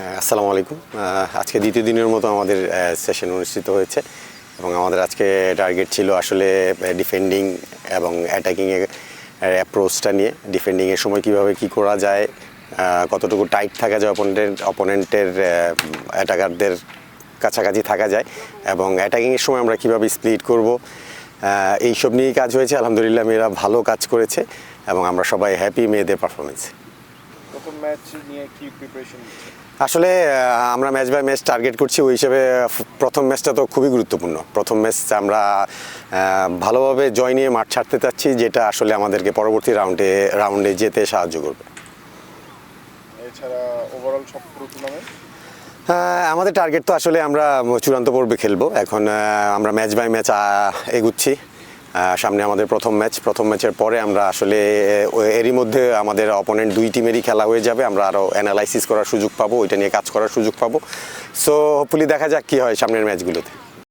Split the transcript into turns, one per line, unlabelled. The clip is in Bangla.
আসসালামু আলাইকুম। আজকে দ্বিতীয় দিনের মতো আমাদের সেশন অনুষ্ঠিত হয়েছে এবং আমাদের আজকে টার্গেট ছিল আসলে ডিফেন্ডিং এবং অ্যাটাকিংয়ের অ্যাপ্রোচটা নিয়ে। ডিফেন্ডিংয়ের সময় কীভাবে কি করা যায় কতটুকু টাইট থাকা যায় অপোনেন্টের অপোনেন্টের অ্যাটাকারদের কাছাকাছি থাকা যায় এবং অ্যাটাকিংয়ের সময় আমরা কীভাবে স্প্লিট করব এইসব নিয়েই কাজ হয়েছে। আলহামদুলিল্লাহ মেয়েরা ভালো কাজ করেছে এবং আমরা সবাই হ্যাপি মেয়েদের পারফরমেন্স
প্রথম ম্যাচ নিয়ে কি প্রিপারেশন
আসলে আমরা ম্যাচ বাই ম্যাচ টার্গেট করছি ওই হিসেবে প্রথম ম্যাচটা তো খুবই গুরুত্বপূর্ণ। প্রথম ম্যাচ আমরা ভালোভাবে জয় নিয়ে মাঠ ছাড়তে চাচ্ছি যেটা আসলে আমাদেরকে পরবর্তী রাউন্ডে রাউন্ডে যেতে সাহায্য করবে।
এছাড়া ওভারঅল সব পুরো টুর্নামেন্ট
আমাদের টার্গেট তো আসলে আমরা চূড়ান্ত পর্বে খেলব। এখন আমরা ম্যাচ বাই ম্যাচ এগুচ্ছি। সামনে আমাদের প্রথম ম্যাচ। প্রথম ম্যাচের পরে আমরা আসলে এরই মধ্যে আমাদের অপোনেন্ট দুই টিমেরই খেলা হয়ে যাবে। আমরা আরও অ্যানালাইসিস করার সুযোগ পাবো, ওইটা নিয়ে কাজ করার সুযোগ পাবো। সো হোপফুলি দেখা যাক কী হয় সামনের ম্যাচগুলোতে।